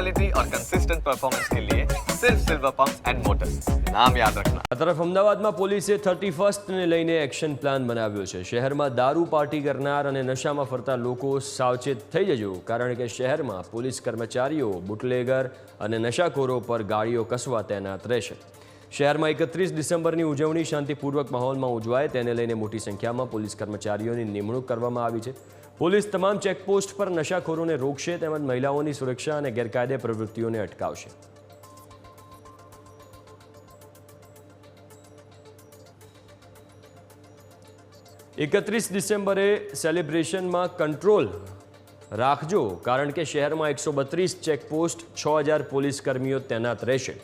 Quality और consistent performance के लिए सिर्फ सिल्वर पंप एंड मोटर्स नाम याद रखना આ તરફ અમદાવાદમાં પોલીસે થર્ટી ફર્સ્ટને લઈને એક્શન પ્લાન બનાવ્યો છે શહેરમાં દારૂ પાર્ટી કરનાર અને નશામાં ફરતા લોકો સાવચેત થઈ જજો કારણ કે શહેરમાં પોલીસ કર્મચારીઓ બુટલેગર અને નશાખોરો પર ગાડીઓ કસવા તૈનાત રહેશે શહેરમાં એકત્રીસ ડિસેમ્બરની ઉજવણી શાંતિપૂર્વક માહોલમાં ઉજવાય તેને લઈને મોટી સંખ્યામાં પોલીસ કર્મચારીઓની નિમણૂક કરવામાં આવી છે. પોલીસ તમામ ચેકપોસ્ટ પર નશાખોરોને રોકશે તેમજ મહિલાઓની સુરક્ષા અને ગેરકાયદે પ્રવૃત્તિઓને અટકાવશે. એકત્રીસ ડિસેમ્બરે સેલિબ્રેશનમાં કંટ્રોલ રાખજો કારણ કે શહેરમાં એકસો બત્રીસ ચેકપોસ્ટ, છ હજાર પોલીસ કર્મીઓ તૈનાત રહેશે.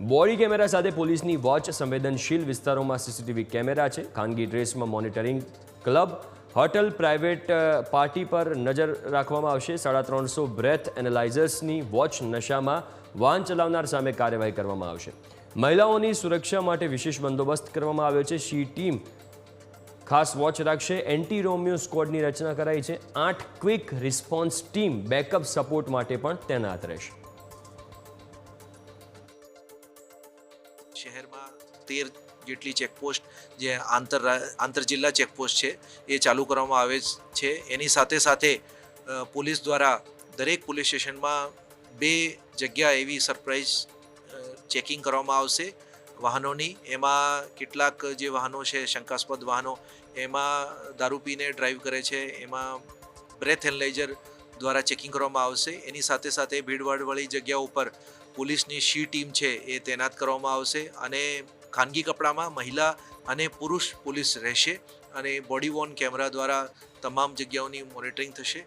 બોડી કેમેરા સાથે પોલીસની વોચ, સંવેદનશીલ વિસ્તારોમાં સીસીટીવી કેમેરા છે. ખાનગી ડ્રેસમાં monitoring club, hotel, private party પર નજર રાખવામાં આવશે. સાડા ત્રણસો બ્રેથ એનાલાઇઝર્સની વોચ નશામાં વાહન ચલાવનાર સામે કાર્યવાહી કરવામાં આવશે. મહિલાઓની સુરક્ષા માટે વિશેષ બંદોબસ્ત કરવામાં આવ્યો છે. સી ટીમ ખાસ વોચ રાખશે. એન્ટી રોમિયો સ્કોડની રચના કરાઈ છે. આઠ quick response team backup support માટે પણ તૈનાત રહેશે. શહેરમાં તેર જેટલી ચેકપોસ્ટ જે આંતર આંતર જિલ્લા ચેકપોસ્ટ છે, એ ચાલુ કરવામાં આવે છે. એની સાથે સાથે પોલીસ દ્વારા દરેક પોલીસ સ્ટેશનમાં બે જગ્યા એવી સરપ્રાઇઝ ચેકિંગ કરવામાં આવશે. વાહનોની, એમાં કેટલાક જે વાહનો છે, શંકાસ્પદ વાહનો, એમાં દારૂ પીને ડ્રાઈવ કરે છે, એમાં બ્રેથ એનલાઇઝર દ્વારા ચેકિંગ કરવામાં આવશે. એની સાથે સાથે ભીડભાડવાળી જગ્યા ઉપર પોલીસની શી ટીમ છે એ તૈનાત કરવામાં આવશે અને ખાનગી કપડામાં મહિલા અને પુરુષ પોલીસ રહેશે અને બોડી વોર્ન કેમેરા દ્વારા તમામ જગ્યાઓની મોનિટરિંગ થશે.